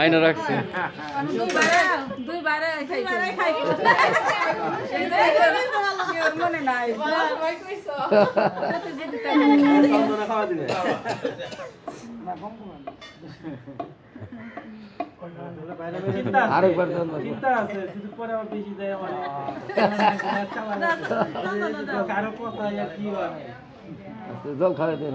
আইনা রাখছি। মনে নাই আরেকবার চিন্তা আছে শুধু পরে আবার বেশি দেয় আমার কারও কথা কি জল খাওয়া দেন